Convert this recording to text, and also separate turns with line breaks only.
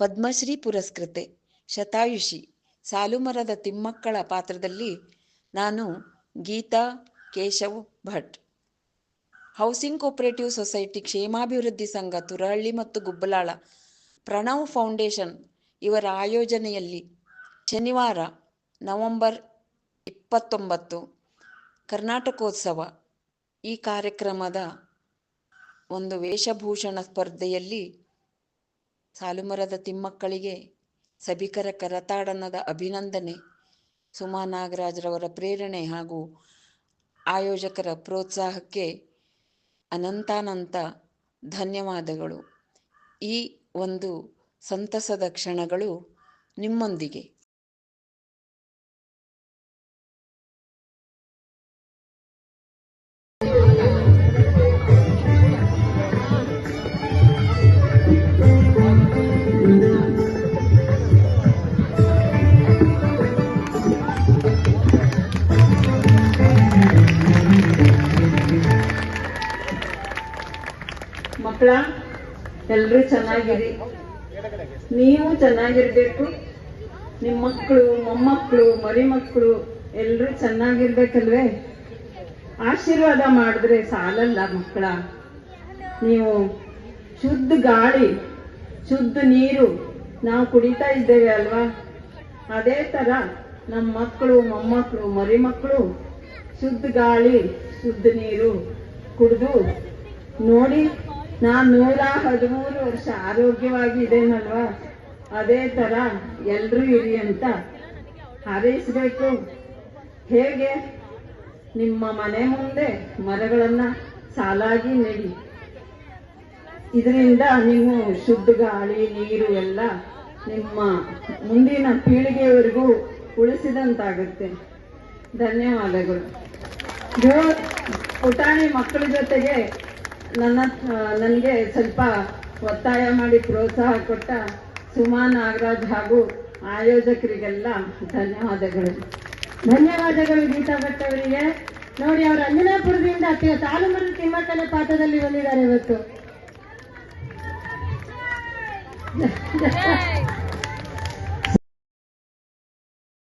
ಪದ್ಮಶ್ರೀ ಪುರಸ್ಕೃತೆ. ಶತಾಯುಷಿ, ಸಾಲುಮರದ ತಿಮ್ಮಕ್ಕಳ ಪಾತ್ರದಲ್ಲಿ ನಾನು Geeta Keshav Bhat. Housing cooperative society ಕ್ಷೇಮಾಭಿವೃದ್ಧಿ ಸಂಘ ತುರಹಳ್ಳಿ ಮತ್ತು ಗುಬ್ಬಲಾಳ ಪ್ರಣವ್ ಫೌಂಡೇಶನ್ ಇವರ ಆಯೋಜನೆಯಲ್ಲಿ ಶನಿವಾರ ನವೆಂಬರ್ ಇಪ್ಪತ್ತೊಂಬತ್ತು ಕರ್ನಾಟಕೋತ್ಸವ ಈ ಕಾರ್ಯಕ್ರಮದ ಒಂದು ವೇಷಭೂಷಣ ಸ್ಪರ್ಧೆಯಲ್ಲಿ ಸಾಲುಮರದ ತಿಮ್ಮಕ್ಕಳಿಗೆ ಸಭಿಕರ ಕರತಾಡನದ ಅಭಿನಂದನೆ. ಸುಮಾ ನಾಗರಾಜ್ರವರ ಪ್ರೇರಣೆ ಹಾಗೂ ಆಯೋಜಕರ ಪ್ರೋತ್ಸಾಹಕ್ಕೆ ಅನಂತಾನಂತ ಧನ್ಯವಾದಗಳು. ಈ ಒಂದು ಸಂತಸದ ಕ್ಷಣಗಳು ನಿಮ್ಮೊಂದಿಗೆ.
ಮಕ್ಕಳ, ಎಲ್ರೂ ಚೆನ್ನಾಗಿರಿ. ನೀವು ಚೆನ್ನಾಗಿರ್ಬೇಕು. ನಿಮ್ಮ ಮಕ್ಕಳು, ಮೊಮ್ಮಕ್ಕಳು ಮರಿ ಮಕ್ಕಳು ಎಲ್ರೂ ಚೆನ್ನಾಗಿರ್ಬೇಕಲ್ವೇ? ಆಶೀರ್ವಾದ ಮಾಡಿದ್ರೆ ಸಾಲಲ್ಲ ಮಕ್ಕಳ. ನೀವು ಶುದ್ಧ ಗಾಳಿ, ಶುದ್ಧ ನೀರು ನಾವು ಕುಡಿತಾ ಇದ್ದೇವೆ ಅಲ್ವಾ? ಅದೇ ತರ ನಮ್ಮ ಮಕ್ಕಳು, ಮೊಮ್ಮಕ್ಕಳು ಮರಿ ಮಕ್ಕಳು ಶುದ್ಧ ಗಾಳಿ, ಶುದ್ಧ ನೀರು ಕುಡಿದು ನೋಡಿ. ನಾನ್ ನೂರ ಹದಿಮೂರು ವರ್ಷ ಆರೋಗ್ಯವಾಗಿ ಇದೇನಲ್ವಾ ಅದೇ ತರ ಎಲ್ರೂ ಇರಿ ಅಂತ ಹಾರೈಸ್ಬೇಕು. ಹೇಗೆ? ನಿಮ್ಮ ಮನೆ ಮುಂದೆ ಮರಗಳನ್ನ ಸಾಲಾಗಿ ನೆಡಿ. ಇದರಿಂದ ನೀವು ಶುದ್ಧ ಗಾಳಿ, ನೀರು ಎಲ್ಲ ನಿಮ್ಮ ಮುಂದಿನ ಪೀಳಿಗೆಯವರೆಗೂ ಉಳಿಸಿದಂತಾಗುತ್ತೆ. ಧನ್ಯವಾದಗಳು. ಪುಟಾಣಿ ಮಕ್ಕಳ ಜೊತೆಗೆ ನನ್ನ ನನಗೆ ಸ್ವಲ್ಪ ಒತ್ತಾಯ ಮಾಡಿ ಪ್ರೋತ್ಸಾಹ ಕೊಟ್ಟ ಸುಮಾ ನಾಗರಾಜ್ ಹಾಗೂ ಆಯೋಜಕರಿಗೆಲ್ಲ ಧನ್ಯವಾದಗಳು.
ಧನ್ಯವಾದಗಳು ಗೀತಾ ಭಟ್ ಅವರಿಗೆ. ನೋಡಿ, ಅವರು ಅಂಜನಾಪುರದಿಂದ ತಿ- ಸಾಲುಮರದ ತಿಮ್ಮಕ್ಕನ ಪಾತ್ರದಲ್ಲಿ ಬಂದಿದ್ದಾರೆ ಇವತ್ತು.